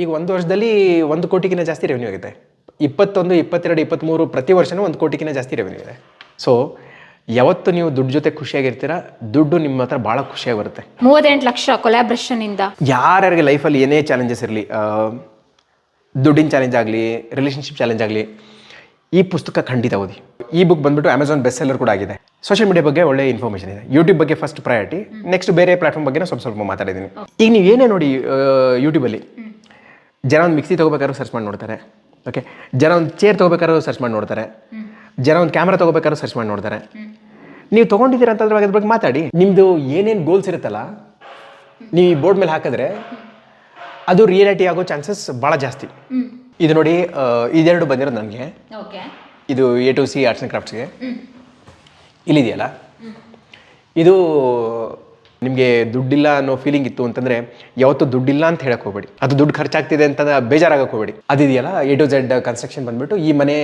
ಈಗ ಒಂದು ವರ್ಷದಲ್ಲಿ ಒಂದು ಕೋಟಿಗಿಂತ ಜಾಸ್ತಿ ರೆವೆನ್ಯೂ ಆಗುತ್ತೆ ಇಪ್ಪತ್ತೊಂದು ಇಪ್ಪತ್ತೆರಡು ಇಪ್ಪತ್ತ್ಮೂರು ಪ್ರತಿ ವರ್ಷನೂ ಒಂದು ಕೋಟಿಗಿಂತ ಜಾಸ್ತಿ ರೆವೆನ್ಯೂ ಇದೆ. ಸೊ ಯಾವತ್ತು ನೀವು ದುಡ್ಡು ಜೊತೆ ಖುಷಿಯಾಗಿರ್ತೀರಾ ದುಡ್ಡು ನಿಮ್ಮ ಹತ್ರ ಭಾಳ ಖುಷಿಯಾಗಿ ಬರುತ್ತೆ ಮೂವತ್ತೆಂಟು ಲಕ್ಷ ಕೊಲಾಬ್ರೇಷನ್ ಇಂದ. ಯಾರ್ಯಾರಿಗೆ ಲೈಫಲ್ಲಿ ಏನೇ ಚಾಲೆಂಜಸ್ ಇರಲಿ ದುಡ್ಡಿನ ಚಾಲೆಂಜ್ ಆಗಲಿ ರಿಲೇಷನ್ಶಿಪ್ ಚಾಲೆಂಜ್ ಆಗಲಿ ಈ ಪುಸ್ತಕ ಖಂಡಿತ ಓದಿ. ಈ ಬುಕ್ ಬಂದ್ಬಿಟ್ಟು ಅಮೆಝಾನ್ ಬೆಸ್ಟ್ ಸೆಲ್ಲರ್ ಕೂಡ ಆಗಿದೆ. ಸೋಷಿಯಲ್ ಮೀಡಿಯಾ ಬಗ್ಗೆ ಒಳ್ಳೆ ಇನ್ಫಾರ್ಮೇಷನ್ ಇದೆ. ಯೂಟ್ಯೂಬ್ ಬಗ್ಗೆ ಫಸ್ಟ್ ಪ್ರಯಾರಿಟಿ ನೆಕ್ಸ್ಟ್ ಬೇರೆ ಪ್ಲಾಟ್ಫಾರ್ಮ್ ಬಗ್ಗೆ ಸ್ವಲ್ಪ ಸ್ವಲ್ಪ ಮಾತಾಡಿದ್ದೀನಿ. ಈಗ ನೀವು ಏನೇ ನೋಡಿ ಯೂಟ್ಯೂಬಲ್ಲಿ ಜನ ಒಂದು ಮಿಕ್ಸಿ ತೊಗೋಬೇಕಾದ್ರೂ ಸರ್ಚ್ ಮಾಡಿ ನೋಡ್ತಾರೆ. ಓಕೆ ಜನ ಒಂದು ಚೇರ್ ತೊಗೋಬೇಕಾದ್ರೂ ಸರ್ಚ್ ಮಾಡಿ ನೋಡ್ತಾರೆ. ಜನ ಒಂದು ಕ್ಯಾಮ್ರಾ ತೊಗೋಬೇಕಾದ್ರೂ ಸರ್ಚ್ ಮಾಡಿ ನೋಡ್ತಾರೆ. ನೀವು ತೊಗೊಂಡಿದ್ದೀರ ಅಂತಂದ್ರೆ ಅದ್ರ ಬಗ್ಗೆ ಮಾತಾಡಿ. ನಿಮ್ಮದು ಏನೇನು ಗೋಲ್ಸ್ ಇರುತ್ತಲ್ಲ ನೀವು ಈ ಬೋರ್ಡ್ ಮೇಲೆ ಹಾಕಿದ್ರೆ ಅದು ರಿಯಾಲಿಟಿ ಆಗೋ ಚಾನ್ಸಸ್ ಭಾಳ ಜಾಸ್ತಿ. ಇದು ನೋಡಿ ಇದೆರಡು ಬಂದಿರೋದು ನನಗೆ. ಇದು A to C arts and ಕ್ರಾಫ್ಟ್ಸ್ಗೆ ಇಲ್ಲಿದೆಯಲ್ಲ? ಇದು ನಿಮಗೆ ದುಡ್ಡಿಲ್ಲ ಅನ್ನೋ ಫೀಲಿಂಗ್ ಇತ್ತು ಅಂತಂದರೆ ಯಾವತ್ತೂ ದುಡ್ಡಿಲ್ಲ ಅಂತ ಹೇಳಕ್ಕೆ ಹೋಗಬೇಡಿ. ಅದು ದುಡ್ಡು ಖರ್ಚಾಗ್ತಿದೆ ಅಂತ ಬೇಜಾರಾಗಕ್ಕೆ ಹೋಗಬೇಡಿ. ಅದಿದೆಯಲ್ಲ ಎ ಟು ಝೆಡ್ ಕನ್ಸ್ಟ್ರಕ್ಷನ್ ಬಂದ್ಬಿಟ್ಟು ಈ ಮನೆ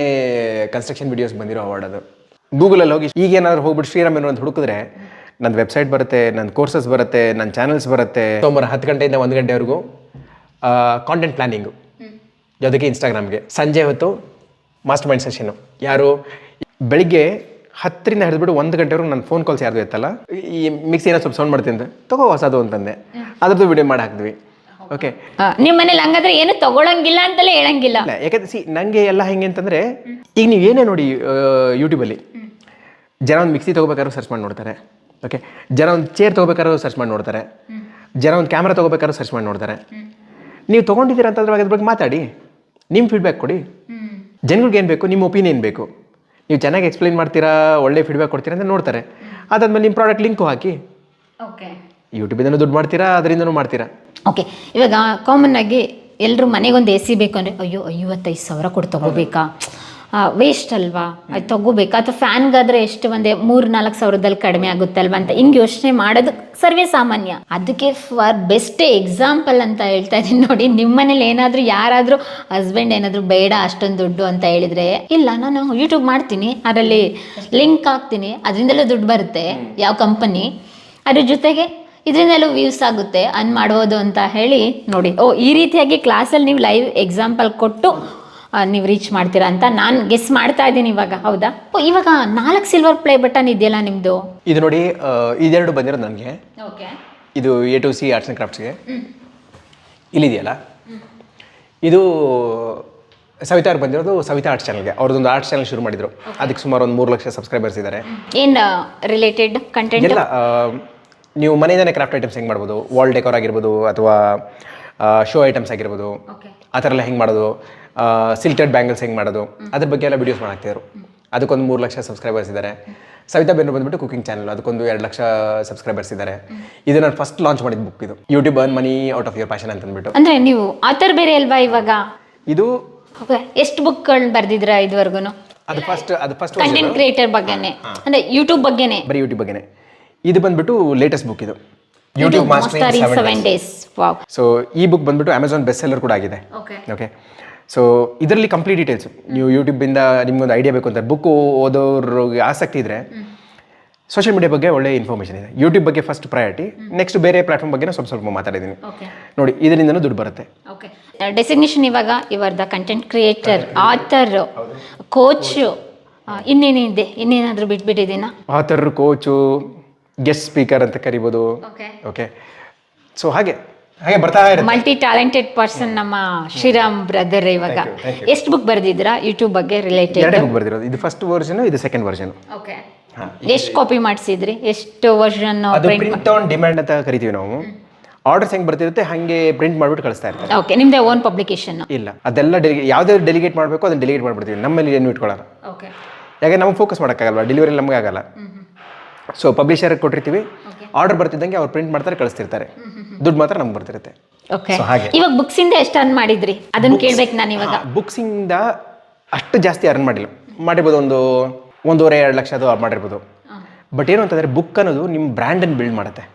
ಕನ್ಸ್ಟ್ರಕ್ಷನ್ ವಿಡಿಯೋಸ್ ಬಂದಿರೋ ಅವಾರ್ಡ್ ಅದು. ಗೂಗಲಲ್ಲಿ ಹೋಗಿ ಈಗೇನಾದ್ರು ಹೋಗ್ಬಿಟ್ಟು ಶ್ರೀರಾಮ್ ಏನೋ ಅಂತ ಹುಡುಕಿದ್ರೆ ನನ್ನ ವೆಬ್ಸೈಟ್ ಬರುತ್ತೆ ನನ್ನ ಕೋರ್ಸಸ್ ಬರುತ್ತೆ ನನ್ನ ಚಾನಲ್ಸ್ ಬರುತ್ತೆ. ಸೋಮವಾರ ಹತ್ತು ಗಂಟೆಯಿಂದ ಒಂದು ಗಂಟೆವರೆಗೂ ಕಾಂಟೆಂಟ್ ಪ್ಲಾನಿಂಗು ಯಾವುದಕ್ಕೆ ಇನ್ಸ್ಟಾಗ್ರಾಮ್ಗೆ ಸಂಜೆ ಹೊತ್ತು ಮಾಸ್ಟರ್ ಮೈಂಡ್ ಸೆಷನ್ನು ಯಾರು? ಬೆಳಿಗ್ಗೆ ಹತ್ತರಿಂದ ಹಿಡಿದ್ಬಿಟ್ಟು ಒಂದು ಗಂಟೆವರೆಗೂ ನನ್ನ ಫೋನ್ ಕಾಲ್ಸ್ ಯಾರ್ದು ಇತ್ತಲ್ಲ ಈ ಮಿಕ್ಸಿ ಏನೋ ಸ್ವಲ್ಪ ಸೌಂಡ್ ಮಾಡ್ತೀನಿ ಅಂತ. ತಗೋ ಹೊಸದು ಅಂತಂದೆ. ಅದ್ರದ್ದು ವಿಡಿಯೋ ಮಾಡಿ ಹಾಕಿದ್ವಿ ಓಕೆ ನಿಮ್ಮ ಮನೇಲಿ ಹಂಗಾದ್ರೆ ಏನು ತಗೊಳಂಗಿಲ್ಲ ಅಂತಲೇ ಹೇಳಂಗಿಲ್ಲ. ಯಾಕಂದ್ರೆ ಸಿ ನನಗೆ ಎಲ್ಲ ಹೆಂಗೆ ಅಂತಂದರೆ ಈಗ ನೀವು ಏನೇ ನೋಡಿ ಯೂಟ್ಯೂಬಲ್ಲಿ ಜನ ಒಂದು ಮಿಕ್ಸಿ ತೊಗೋಬೇಕಾದ್ರೂ ಸರ್ಚ್ ಮಾಡಿ ನೋಡ್ತಾರೆ. ಓಕೆ ಜನ ಒಂದು ಚೇರ್ ತೊಗೋಬೇಕಾದ್ರೂ ಸರ್ಚ್ ಮಾಡಿ ನೋಡ್ತಾರೆ. ಜನ ಒಂದು ಕ್ಯಾಮ್ರಾ ತೊಗೋಬೇಕಾದ್ರೂ ಸರ್ಚ್ ಮಾಡಿ ನೋಡ್ತಾರೆ. ನೀವು ತೊಗೊಂಡಿದ್ದೀರ ಅಂತಂದ್ರೆ ಅದ್ರ ಬಗ್ಗೆ ಮಾತಾಡಿ. ನಿಮ್ಮ ಫೀಡ್ಬ್ಯಾಕ್ ಕೊಡಿ. ಜನಗಳಿಗೆ ಏನು ಬೇಕು? ನಿಮ್ಮ ಒಪಿನಿಯನ್ ಬೇಕು? ನೀವು ಚೆನ್ನಾಗಿ ಎಕ್ಸ್ಪ್ಲೈನ್ ಮಾಡ್ತೀರಾ ಒಳ್ಳೆ ಫೀಡ್ಬ್ಯಾಕ್ ಕೊಡ್ತೀರಾ ಅಂತ ನೋಡ್ತಾರೆ. ಅದಾದ್ಮೇಲೆ ನಿಮ್ಮ ಪ್ರಾಡಕ್ಟ್ ಲಿಂಕು ಹಾಕಿ. ಓಕೆ ಯೂಟ್ಯೂಬಿಂದನೂ ದುಡ್ಡು ಮಾಡ್ತೀರಾ ಅದರಿಂದನೂ ಮಾಡ್ತೀರಾ? ಓಕೆ ಇವಾಗ ಕಾಮನ್ ಆಗಿ ಎಲ್ಲರೂ ಮನೆಗೊಂದು ಎ ಸಿ ಬೇಕು ಅಂದರೆ ಅಯ್ಯೋ ಐವತ್ತೈದು ಸಾವಿರ ಕೊಟ್ಟು ತಗೋಬೇಕಾ? ವೇಸ್ಟ್ ಅಲ್ವಾ? ಅದು ತಗೋಬೇಕು. ಅಥವಾ ಫ್ಯಾನ್ಗಾದ್ರೆ ಎಷ್ಟು ಒಂದೇ ಮೂರು ನಾಲ್ಕು ಸಾವಿರದಲ್ಲಿ ಕಡಿಮೆ ಆಗುತ್ತಲ್ವಾ ಅಂತ ಹಿಂಗೆ ಯೋಚನೆ ಮಾಡೋದು ಸರ್ವೇ ಸಾಮಾನ್ಯ. ಅದಕ್ಕೆ ಫಾರ್ ಬೆಸ್ಟ್ ಎಕ್ಸಾಂಪಲ್ ಅಂತ ಹೇಳ್ತಾ ಇದ್ದೀನಿ ನೋಡಿ ನಿಮ್ಮ ಮನೇಲಿ ಏನಾದರೂ ಯಾರಾದರೂ ಹಸ್ಬೆಂಡ್ ಏನಾದರೂ ಬೇಡ ಅಷ್ಟೊಂದು ದುಡ್ಡು ಅಂತ ಹೇಳಿದರೆ ಇಲ್ಲ ನಾನು ಯೂಟ್ಯೂಬ್ ಮಾಡ್ತೀನಿ ಅದರಲ್ಲಿ ಲಿಂಕ್ ಹಾಕ್ತೀನಿ ಅದರಿಂದಲೂ ದುಡ್ಡು ಬರುತ್ತೆ ಯಾವ ಕಂಪನಿ. ಅದ್ರ ಜೊತೆಗೆ ಇದರಿಂದಲೂ ವ್ಯೂಸ್ ಆಗುತ್ತೆ ಅನ್ ಮಾಡ್ಬೋದು ಅಂತ ಹೇಳಿ ನೋಡಿ. ಓ ಈ ರೀತಿಯಾಗಿ ಕ್ಲಾಸಲ್ಲಿ ನೀವು ಲೈವ್ ಎಕ್ಸಾಂಪಲ್ ಕೊಟ್ಟು ನೀವು ರೀಚ್ ಮಾಡ್ತೀರಾ ಅಂತ ನಾನು ಗೆಸ್ ಮಾಡ್ತಾ ಇದ್ದೀನಿ ಇವಾಗ ಹೌದಾ? ಇವಾಗ ನಾಲ್ಕು ಸಿಲ್ವರ್ ಪ್ಲೇ ಬಟನ್ ಇದೆಯಲ್ಲ ನಿಮ್ಮದು ಇದು ನೋಡಿ ಇದೆರಡು ಬಂದಿರೋದು ನನಗೆ. ಓಕೆ. ಇದು A to C arts and ಕ್ರಾಫ್ಟ್ಸ್ಗೆ ಇಲ್ಲಿದೆಯಲ್ಲ? ಇದು ಸವಿತಾ ಅವ್ರು ಬಂದಿರೋದು ಸವಿತಾ ಆರ್ಟ್ಸ್ ಚಾನಲ್ಗೆ ಅವ್ರದ್ದೊಂದು ಆರ್ಟ್ಸ್ ಚಾನಲ್ ಶುರು ಮಾಡಿದ್ರು. ಅದಕ್ಕೆ ಸುಮಾರು ಒಂದು ಮೂರು ಲಕ್ಷ ಸಬ್ಸ್ಕ್ರೈಬರ್ಸ್ ಇದ್ದಾರೆ ಏನು ರಿಲೇಟೆಡ್ ಕಂಟೆಂಟ್ ಎಲ್ಲ ನೀವು ಮನೆಯಿಂದನೇ ಕ್ರಾಫ್ಟ್ ಐಟಮ್ಸ್ ಹೆಂಗೆ ಮಾಡ್ಬೋದು? ವಾಲ್ ಡೆಕೋರ್ ಆಗಿರ್ಬೋದು ಅಥವಾ ಶೋ ಐಟಮ್ಸ್ ಆಗಿರ್ಬೋದು. ಆ ಥರ ಎಲ್ಲ ಹೆಂಗೆ ಮಾಡೋದು? ಸಿಲ್ಟೆಡ್ ಬ್ಯಾಂಗಲ್ಸ್ ಹೆಂಗೆ ಮಾಡೋದು? ಅದ್ರ ಬಗ್ಗೆ ಎಲ್ಲ ವೀಡಿಯೋಸ್ ಮಾಡಾಕ್ತಿದ್ರು. ಅದಕ್ಕೊಂದು ಮೂರು ಲಕ್ಷ ಸಬ್ಸ್ಕ್ರೈಬರ್ಸ್ ಇದ್ದಾರೆ ಸವಿತಾ ಬೆನ್ನು ಬಂದ್ಬಿಟ್ಟು ಕುಕಿಂಗ್ ಚಾನಲ್ ಅದಕ್ಕೊಂದು ಎರಡು ಲಕ್ಷ ಸಬ್ಸ್ಕ್ರೈಬರ್ಸ್ ಇದ್ದಾರೆ ಇದು ನಾನು ಫಸ್ಟ್ ಲಾಂಚ್ ಮಾಡಿದ ಬುಕ್ ಇದು. YouTube earn money out of your passion ಅಂತ ಅಂದ್ಬಿಟ್ಟು ಅಂದರೆ ನೀವು ಆಥರ್ ಬೇರೆ ಅಲ್ವಾ ಇವಾಗ? ಇದು ಎಷ್ಟು ಬುಕ್ಗಳನ್ನ ಬರ್ದಿದ್ರ ಇದುವರೆಗೂ ಅದು ಫಸ್ಟ್ ಅದು ಫಸ್ಟ್ ಕಂಟೆಂಟ್ ಕ್ರಿಯೇಟರ್ ಬಗ್ಗೆನೇ. ಅಂದ್ರೆ ಯೂಟ್ಯೂಬ್ ಬಗ್ಗೆನೇ. ಬರೀ ಯೂಟ್ಯೂಬ್ ಬಗ್ಗೆನೇ. ಇದು ಬಂದ್ಬಿಟ್ಟು ಲೇಟೆಸ್ಟ್ ಬುಕ್ ಇದು. YouTube mastery mastering seven days so ಈ ಬುಕ್ ಬಂದ್ಬಿಟ್ಟು ಅಮೆಝಾನ್ ಬೆಸ್ಟ್ ಸೆಲ್ಲರ್ ಕೂಡ ಆಗಿದೆ. ಓಕೆ ಸೊ ಇದರಲ್ಲಿ ಕಂಪ್ಲೀಟ್ ಡೀಟೇಲ್ಸ್ ನೀವು ಯೂಟ್ಯೂಬಿಂದ ನಿಮ್ಗೊಂದು ಐಡಿಯಾ ಬೇಕು ಅಂತ ಬುಕ್ ಓದೋರಿಗೆ ಆಸಕ್ತಿ ಇದ್ರೆ ಸೋಷಿಯಲ್ ಮೀಡಿಯಾ ಬಗ್ಗೆ ಒಳ್ಳೆ ಇನ್ಫಾರ್ಮೇಷನ್ ಇದೆ. ಯೂಟ್ಯೂಬ್ ಬಗ್ಗೆ ಫಸ್ಟ್ ಪ್ರಯಾರಿಟಿ ನೆಕ್ಸ್ಟ್ ಬೇರೆ ಪ್ಲಾಟ್ಫಾರ್ಮ್ ಬಗ್ಗೆ ಸ್ವಲ್ಪ ಸ್ವಲ್ಪ ಮಾತಾಡಿದ್ದೀನಿ. ನೋಡಿ ಇದರಿಂದನೂ ದುಡ್ಡು ಬರುತ್ತೆ. ಡೆಸಿಗ್ನೇಷನ್ ಇವಾಗ ಇವರ್ the content creator author coach ಇನ್ನೇನಿದೆ? ಇನ್ನೇನಾದರೂ ಬಿಟ್ಬಿಟ್ಟಿದ್ದೀನಾ? ಆಥರ್ ಕೋಚು ಗೆಸ್ಟ್ ಸ್ಪೀಕರ್ ಅಂತ ಕರಿಬೋದು. ಓಕೆ ಸೊ ಹಾಗೆ ಹಾಗೆ ಬರ್ತಾ ಇರುತ್ತೆ. ಮಲ್ಟಿ ಟ್ಯಾಲೆಂಟೆಡ್ ಪರ್ಸನ್ ನಮ್ಮ ಶ್ರೀರಾಮ್ ಬ್ರದರ್ ಇವಾಗ. ಎಷ್ಟು ಬುಕ್ ಬರ್ದಿದ್ದೀರಾ? ಯೂಟ್ಯೂಬ್ ಬಗ್ಗೆ ರಿಲೇಟೆಡ್ ಎರಡೇ ಬುಕ್ ಬರ್ದಿರೋದು. ಇದು ಫಸ್ಟ್ ವರ್ಷನ್ ಇದು ಸೆಕೆಂಡ್ ವರ್ಷನ್ ಓಕೆ ಎಷ್ಟು ಕಾಪಿ ಮಾಡಿಸಿದ್ರಿ? ಎಷ್ಟು ವರ್ಷನ್ ಅದು ಪ್ರಿಂಟ್ ಆನ್ ಡಿಮ್ಯಾಂಡ್ ಅಂತ ಕರಿತೀವಿ ನಾವು. ಆರ್ಡರ್ಸ್ ಹೆಂಗೆ ಬರ್ತಿರುತ್ತೆ? ಹಾಗೆ ಪ್ರಿಂಟ್ ಮಾಡಿಬಿಟ್ಟು ಕಳಿಸ್ತಾ ಇರ್ತಾರೆ. ಓಕೆ ನಿಮ್ದೇ ಓನ್ ಪಬ್ಲಿಕೇಶನ್ ಇಲ್ಲ ಅದೆಲ್ಲ ಯಾವುದೇ ಡೆಲಿಗೇಟ್ ಮಾಡಬೇಕು ಅದನ್ನ ಡೆಲಿಗೇಟ್ ಮಾಡ್ಬಿಡ್ತೀವಿ. ನಮ್ಮಲ್ಲಿ ಏನು ಇಟ್ಕೊಳ್ಳೋಲ್ಲ ಓಕೆ ಯಾಕೆ ನಮಗೆ ಫೋಕಸ್ ಮಾಡೋಕ್ಕಾಗಲ್ವಾ? ಡೆಲಿವರಿ ನಮಗೆ ಆಗಲ್ಲ. ಸೊ ಪಬ್ಲಿಷರ್ ಕೊಟ್ಟಿರ್ತೀವಿ. ಆರ್ಡರ್ ಬರ್ತಿದ್ದಂಗೆ ಅವ್ರು ಪ್ರಿಂಟ್ ಮಾಡ್ತಾರೆ ಕಳಿಸ್ತಿರ್ತಾರೆ. ದುಡ್ಡು ಮಾತ್ರ ನಮ್ಗೆ ಬರ್ತಿರುತ್ತೆ. ಓಕೆ So, ಹಾಗೆ. ಇವಾಗ ಬುಕ್ಸ್ ಇಂದ ಎಷ್ಟು ಅರ್ನ್ ಮಾಡಿದ್ರಿ? ಅದನ್ನ ಕೇಳ್ಬೇಕು ನಾನು ಇವಾಗ. ಬುಕ್ಸಿಂದ ಅಷ್ಟು ಜಾಸ್ತಿ ಅರ್ನ್ ಮಾಡಿಲ್ಲ. ಮಾಡಿರ್ಬೋದು ಒಂದು ಒಂದೂವರೆ ಎರಡು ಲಕ್ಷ ಅದು ಮಾಡಿರ್ಬೋದು. ಬಟ್ ಏನು ಅಂತಂದ್ರೆ ಬುಕ್ ಅನ್ನೋದು ನಿಮ್ಮ ಬ್ರ್ಯಾಂಡನ್ನು ಬಿಲ್ಡ್ ಮಾಡುತ್ತೆ.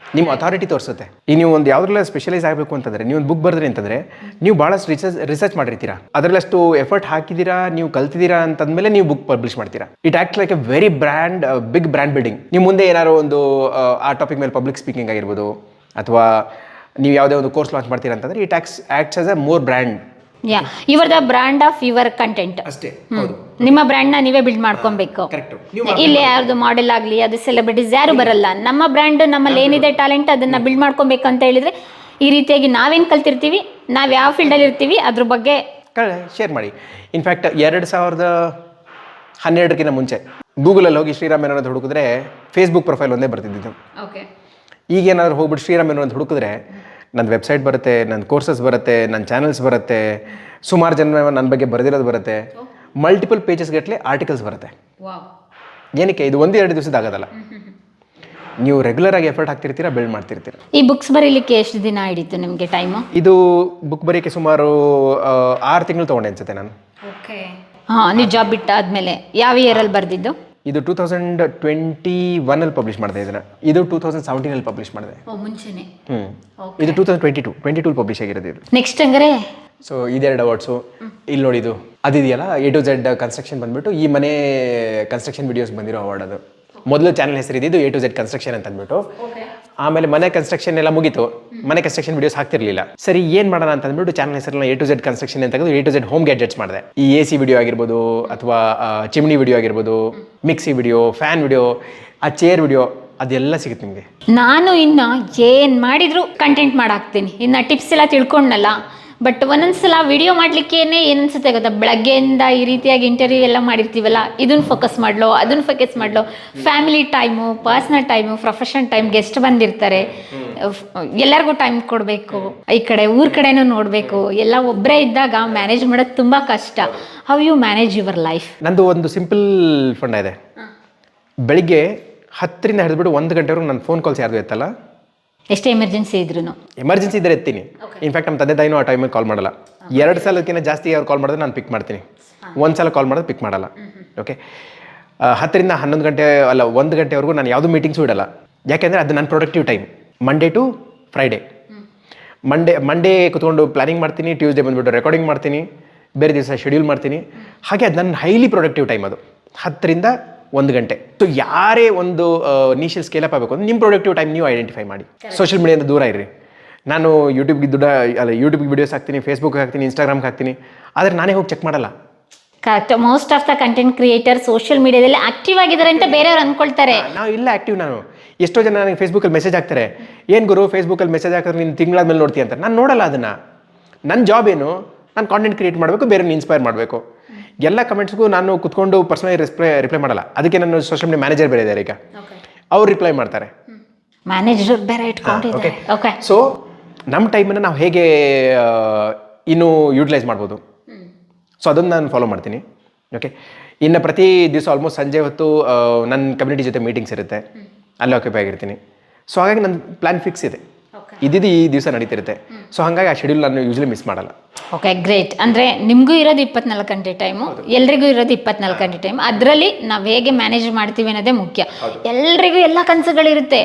ನಿಮ್ಮ ಅಥಾರಿಟಿ ತೋರಿಸುತ್ತೆ. ಈ ನೀವು ಒಂದು ಯಾವ್ದ್ರಲ್ಲ ಸ್ಪೆಷಲೈಸ್ ಆಗಬೇಕು ಅಂತಂದರೆ ನೀವು ಒಂದು ಬುಕ್ ಬರೆದ್ರಿ ಅಂತಂದರೆ ನೀವು ಭಾಳಷ್ಟು ರಿಸರ್ಚ್ ರಿಸರ್ಚ್ ಮಾಡಿರ್ತೀರಾ. ಅದರಲ್ಲಷ್ಟು ಎಫರ್ಟ್ ಹಾಕಿದ್ದೀರಾ ನೀವು ಕಲ್ತಿದ್ದೀರಾ ಅಂತಂದಮೇಲೆ ನೀವು ಬುಕ್ ಪಬ್ಲಿಷ್ ಮಾಡ್ತೀರಾ. It act like a very brand big brand building ನೀವು ಮುಂದೆ ಏನಾದ್ರು ಒಂದು ಆ, ಆ ಟಾಪಿಕ್ ಮೇಲೆ ಪಬ್ಲಿಕ್ ಸ್ಪೀಕಿಂಗ್ ಆಗಿರ್ಬೋದು ಅಥವಾ ನೀವು ಯಾವುದೇ ಒಂದು ಕೋರ್ಸ್ ಲಾಂಚ್ ಮಾಡ್ತೀರಾ ಅಂತಂದ್ರೆ it tax acts as a more brand yeah your the brand of your content ಅಷ್ಟೇ. ಹೌದು. ನಿಮ್ಮ ನ ನೀವೇ ಬಿಲ್ಡ್ ಮಾಡ್ಕೊಬೇಕು. ಕರೆಕ್ಟ್ ಇಲ್ಲಿ ಯಾರ್ದು ಮಾಡೆಲ್ ಆಗಲಿ ಅದು ಸೆಲೆಬ್ರಿಟೀಸ್ ಯಾರು ಬರಲ್ಲ. ನಮ್ಮ ಬ್ರ್ಯಾಂಡ್ ನಮ್ಮಲ್ಲಿ ಏನಿದೆ ಟ್ಯಾಲೆಂಟ್ ಅದನ್ನ ಬಿಲ್ಡ್ ಮಾಡ್ಕೊಬೇಕು ಅಂತ ಹೇಳಿದ್ರೆ ಈ ರೀತಿಯಾಗಿ ನಾವೇನು ಕಲ್ತಿರ್ತೀವಿ ನಾವು ಯಾವ ಫೀಲ್ಡಲ್ಲಿ ಇರ್ತೀವಿ ಅದ್ರ ಬಗ್ಗೆ ಶೇರ್ ಮಾಡಿ. ಇನ್ಫ್ಯಾಕ್ಟ್ ಎರಡು ಸಾವಿರದ ಹನ್ನೆರಡಕ್ಕಿಂತ ಮುಂಚೆ ಗೂಗಲಲ್ಲಿ ಹೋಗಿ ಶ್ರೀರಾಮ್ ಏನೋ ಅಂತ ಹುಡುಕಿದ್ರೆ ಫೇಸ್ಬುಕ್ ಪ್ರೊಫೈಲ್ ಒಂದೇ ಬರ್ತಿದ್ದಿದ್ದು. ಈಗ ಏನಾದ್ರು ಹೋಗ್ಬಿಟ್ಟು ಶ್ರೀರಾಮ್ ಏನೋ ಹುಡುಕಿದ್ರೆ ನನ್ನ ವೆಬ್ಸೈಟ್ ಬರುತ್ತೆ ನನ್ನ ಕೋರ್ಸಸ್ ಬರುತ್ತೆ ನನ್ನ ಚಾನಲ್ಸ್ ಬರುತ್ತೆ ಸುಮಾರು ಜನ ನನ್ನ ಬಗ್ಗೆ ಬರೆದಿರೋದು ಬರುತ್ತೆ. ಮಲ್ಟಿಪಲ್ ಪೇಜಸ್ಗಟ್ಟಲೆ ಆರ್ಟಿಕಲ್ಸ್ ಬರುತ್ತೆ. ಏನಕ್ಕೆ? ಇದು ಒಂದು ಎರಡು ದಿವಸದ ಆಗೋದಲ್ಲ. ನೀವು ರೆಗ್ಯುಲರ್ ಆಗಿ ಎಫರ್ಟ್ ಹಾಕ್ತಿರ್ತೀರಾ ಬಿಲ್ಡ್ ಮಾಡ್ತಿರ್ತೀರ? ಈ ಬುಕ್ಸ್ ಬರೀಲಿಕ್ಕೆ ಎಷ್ಟು ದಿನ ಹಿಡಿತು ನಿಮಗೆ ಟೈಮ್ ಇದು ಬುಕ್ ಬರೀಕ್ಕೆ ಸುಮಾರು ಆರು ತಿಂಗಳು ತೊಗೊಂಡೆ ಅನ್ಸುತ್ತೆ ನಾನು. ಓಕೆ. ಹಾಂ ನೀವು ಜಾಬ್ ಬಿಟ್ಟಾದ್ಮೇಲೆ ಯಾವ ಇಯರಲ್ಲಿ ಬರೆದಿದ್ದು? ಇದು ಟೂ ತೌಸಂಡ್ ಟ್ವೆಂಟಿ ಒನಲ್ಲಿ ಪಬ್ಲಿಷ್ ಮಾಡಿದೆ ಇದನ್ನ. ಇದು ಟೂ ತೌಸಂಡ್ ಸೆವೆಂಟೀನಲ್ಲಿ ಪಬ್ಲಿಷ್ ಮಾಡಿದೆ. ಮುಂಚೆನೆ. ಹ್ಞೂ ಇದು two thousand twenty two twenty two publish ಆಗಿರೋದು ಇದು. ನೆಕ್ಸ್ಟ್ ಹಂಗಾರೆ? ಸೊ ಇದೆರಡು ಅವಾರ್ಡ್ಸು ಇಲ್ಲಿ ನೋಡಿದು ಅದಿದೆಯಲ್ಲ ಎ ಟು ಝೆಡ್ ಕನ್ಸ್ಟ್ರಕ್ಷನ್ ಬಂದ್ಬಿಟ್ಟು ಈ ಮನೆ ಕನ್ಸ್ಟ್ರಕ್ಷನ್ ವಿಡಿಯೋಸ್ ಬಂದಿರೋ ಅವಾರ್ಡ್ ಅದು. ಮೊದಲು ಚಾನಲ್ ಹೆಸರಿದ್ದು ಇದು ಎ ಟು ಝೆಡ್ ಕನ್ಸ್ಟ್ರಕ್ಷನ್ ಅಂತ ಅಂದ್ಬಿಟ್ಟು ಆಮೇಲೆ ಮನೆ ಕನ್ಸ್ಟ್ರಕ್ಷನ್ ಎಲ್ಲ ಮುಗಿತು. ಮನೆ ಕನ್ಸ್ಟ್ರಕ್ಷನ್ ವಿಡಿಯೋಸ್ ಹಾಕ್ತಿರ್ಲಿಲ್ಲ. ಸರಿ, ಏನ್ ಮಾಡೋಣ ಅಂತ ಅಂದ್ಬಿಟ್ಟು ಚಾನಲ್ ಹೆಸರನ್ನ ಎ ಟು ಜೆಡ್ ಕನ್ಸ್ಟ್ರಕ್ಷನ್ ಅಂತ A to Z home gadgets ಮಾಡಿದೆ. ಈ ಎ ಸಿ ವಿಡಿಯೋ ಆಗಿರ್ಬೋದು, ಅಥವಾ ಚಿಮ್ನಿ ವಿಡಿಯೋ ಆಗಿರ್ಬೋದು ಮಿಕ್ಸಿ ವಿಡಿಯೋ ಫ್ಯಾನ್ ವಿಡಿಯೋ ಆ ಚೇರ್ ವಿಡಿಯೋ ಅದೆಲ್ಲ ಸಿಗುತ್ತೆ ನಿಮಗೆ. ನಾನು ಇನ್ನು ಏನು ಮಾಡಿದ್ರು ಕಂಟೆಂಟ್ ಮಾಡಾಕ್ತೀನಿ. ಇನ್ನು ಟಿಪ್ಸ್ ಎಲ್ಲ ತಿಳ್ಕೊಂಡಲ್ಲ ಬಟ್ ಒಂದೊಂದ್ಸಲ ವಿಡಿಯೋ ಮಾಡಲಿಕ್ಕೇನೆ ಏನನ್ಸುತ್ತೆ ಗೊತ್ತಾ? ಬೆಳಗ್ಗೆಯಿಂದ ಈ ರೀತಿಯಾಗಿ ಇಂಟರ್ವ್ಯೂ ಎಲ್ಲ ಮಾಡಿರ್ತೀವಲ್ಲ ಇದನ್ನ ಫೋಕಸ್ ಮಾಡ್ಲೋ ಅದನ್ನ focus ಮಾಡ್ಲೋ. Family time personal time profession time guest ಬಂದಿರ್ತಾರೆ. ಎಲ್ಲರಿಗೂ ಟೈಮ್ ಕೊಡಬೇಕು. ಈ ಕಡೆ ಊರ್ ಕಡೆನೂ ನೋಡಬೇಕು. ಎಲ್ಲ ಒಬ್ಬರೇ ಇದ್ದಾಗ ಮ್ಯಾನೇಜ್ ಮಾಡೋದು ತುಂಬ ಕಷ್ಟ. How you manage your life ನಂದು ಒಂದು ಸಿಂಪಲ್ ಫಂಡ ಇದೆ. ಬೆಳಿಗ್ಗೆ ಹತ್ತರಿಂದ ಹಿಡಿದ್ಬಿಟ್ಟು ಒಂದು ಗಂಟೆವರೆಗೂ ನನ್ನ ಫೋನ್ ಕಾಲ್ಸ್ ಯಾರ್ದು ಎತ್ತಲ್ಲ. ಎಷ್ಟೇ ಎಮರ್ಜೆನ್ಸಿ ಇದ್ರು ಎಮರ್ಜೆನ್ಸಿ ಇದ್ರೆ ಎತ್ತೀನಿ. ಇನ್ಫ್ಯಾಕ್ಟ್ ನಮ್ಮ ತಂದೆ ತಾಯಿನೂ ಆ ಟೈಮಲ್ಲಿ ಕಾಲ್ ಮಾಡಲ್ಲ. ಎರಡು ಸಲಕ್ಕಿಂತ ಜಾಸ್ತಿ ಅವ್ರು ಕಾಲ್ ಮಾಡಿದ್ರೆ ನಾನು ಪಿಕ್ ಮಾಡ್ತೀನಿ. ಒಂದು ಸಲ ಕಾಲ್ ಮಾಡಿದ್ರೆ ಪಿಕ್ ಮಾಡಲ್ಲ. ಓಕೆ ಹತ್ತರಿಂದ ಹನ್ನೊಂದು ಗಂಟೆ ಅಲ್ಲ ಒಂದು ಗಂಟೆವರೆಗೂ ನಾನು ಯಾವುದೂ ಮೀಟಿಂಗ್ಸು ಇಡಲ್ಲ. ಯಾಕೆಂದರೆ ಅದು ನನ್ನ productive time Monday to Friday Monday Monday ಕುತ್ಕೊಂಡು ಪ್ಲಾನಿಂಗ್ ಮಾಡ್ತೀನಿ ಟ್ಯೂಸ್ಡೇ ಬಂದ್ಬಿಟ್ಟು ರೆಕಾರ್ಡಿಂಗ್ ಮಾಡ್ತೀನಿ ಬೇರೆ ದಿವಸ ಶೆಡ್ಯೂಲ್ ಮಾಡ್ತೀನಿ. ಹಾಗೆ ಅದು ನನ್ನ ಹೈಲಿ ಪ್ರೊಡಕ್ಟಿವ್ ಟೈಮ್ ಅದು. ಹತ್ತರಿಂದ ಒಂದು ಗಂಟೆ. ಸೊ ಯಾರೇ ಒಂದು ನಿಷಲ್ ಸ್ಕೇಲ್ ಅಪ್ ಆಗಬೇಕು ಅಂದ್ರೆ ನಿಮ್ಮ ಪ್ರೊಡಕ್ಟಿವ್ ಟೈಮ್ ನೀವು ಐಡೆಂಟಿಫೈ ಮಾಡಿ. ಸೋಷಿಯಲ್ ಮೀಡಿಯಾದ ದೂರ ಇರಿ ನಾನು ಯೂಟ್ಯೂಬ್ಗೆ ದುಡ್ಡ ಅಲ್ಲ ಯೂಟ್ಯೂಬ್ಗೆ ವಿಡಿಯೋಸ್ ಹಾಕ್ತೀನಿ ಫೇಸ್ಬುಕ್ ಹಾಕ್ತೀನಿ ಇನ್ಸ್ಟಾಗ್ರಾಮ್ಗೆ ಹಾಕ್ತೀನಿ. ಆದರೆ ನಾನೇ ಹೋಗಿ ಚೆಕ್ ಮಾಡಲ್ಲ. Correct most of the content creator social ಮೀಡಿಯಾದಲ್ಲಿ ಆಕ್ಟಿವ್ ಆಗಿದ್ದಾರೆ ಅಂತ ಬೇರೆಯವ್ರು ಅನ್ಕೊಳ್ತಾರೆ ನಾವು ಇಲ್ಲ ಆಕ್ಟಿವ್ ನಾನು. ಎಷ್ಟೋ ಜನ ನನಗೆ ಫೇಸ್ಬುಕ್ಕಲ್ಲಿ ಮೆಸೇಜ್ ಹಾಕ್ತಾರೆ. ಏನು ಗುರು ಫೇಸ್ಬುಕ್ಕಲ್ಲಿ ಮೆಸೇಜ್ ಹಾಕಿದ್ರೆ ನೀನು ತಿಂಗಳಾದ್ಮೇಲೆ ನೋಡ್ತೀಯ ಅಂತ. ನಾನು ನೋಡಲ್ಲ ಅದನ್ನು. ನನ್ನ ಜಾಬ್ ಏನು? ನಾನು ಕಾಂಟೆಂಟ್ ಕ್ರಿಯೇಟ್ ಮಾಡಬೇಕು ಬೇರೆ ಇನ್ಸ್ಪೈರ್ ಮಾಡಬೇಕು. ಎಲ್ಲ ಕಮೆಂಟ್ಸ್ಗೂ ನಾನು ಕುತ್ಕೊಂಡು ಪರ್ಸನಲಿ ರಿಪ್ಲೈ ರಿಪ್ಲೈ ಮಾಡಲ್ಲ. ಅದಕ್ಕೆ ನಾನು ಸೋಷಿಯಲ್ ಮೀಡಿಯಾ ಮ್ಯಾನೇಜರ್ ಬೇರೆ ಇದ್ದಾರೆ ಈಗ. ಅವ್ರು ರಿಪ್ಲೈ ಮಾಡ್ತಾರೆ. ಮ್ಯಾನೇಜರ್ ಬೇರೆ ಇಟ್ಕೊಂಡಿದ್ದಾರೆ. ಓಕೆ ಸೊ ನಮ್ಮ ಟೈಮನ್ನು ನಾವು ಹೇಗೆ ಇನ್ನೂ ಯೂಟಿಲೈಸ್ ಮಾಡ್ಬೋದು? ಸೊ ಅದನ್ನು ನಾನು ಫಾಲೋ ಮಾಡ್ತೀನಿ. ಓಕೆ ಇನ್ನು ಪ್ರತಿ ದಿವಸ ಆಲ್ಮೋಸ್ಟ್ ಸಂಜೆ ಹೊತ್ತು ನನ್ನ ಕಮ್ಯುನಿಟಿ ಜೊತೆ ಮೀಟಿಂಗ್ಸ್ ಇರುತ್ತೆ. ಅಲ್ಲಿ ಆಕ್ಯುಪೈ ಆಗಿರ್ತೀನಿ. ಸೊ ಹಾಗಾಗಿ ನನ್ನ ಪ್ಲ್ಯಾನ್ ಫಿಕ್ಸ್ ಇದೆ. ಇದ್ದಿದ್ದು ಈ ದಿವಸ ನಡೀತಿರುತ್ತೆ. ಸೊ ಹಾಗಾಗಿ ಆ ಶೆಡ್ಯೂಲ್ ನಾನು ಯೂಶಲಿ ಮಿಸ್ ಮಾಡಲ್ಲ. ಓಕೆ ಗ್ರೇಟ್ ಅಂದರೆ ನಿಮಗೂ ಇರೋದು ಇಪ್ಪತ್ನಾಲ್ಕು ಗಂಟೆ ಟೈಮು ಎಲ್ರಿಗೂ ಇರೋದು ಇಪ್ಪತ್ನಾಲ್ಕು ಗಂಟೆ ಟೈಮ್ ಅದರಲ್ಲಿ ನಾವು ಹೇಗೆ ಮ್ಯಾನೇಜ್ ಮಾಡ್ತೀವಿ ಅನ್ನೋದೇ ಮುಖ್ಯ. ಎಲ್ರಿಗೂ ಎಲ್ಲ ಕನಸುಗಳಿರುತ್ತೆ.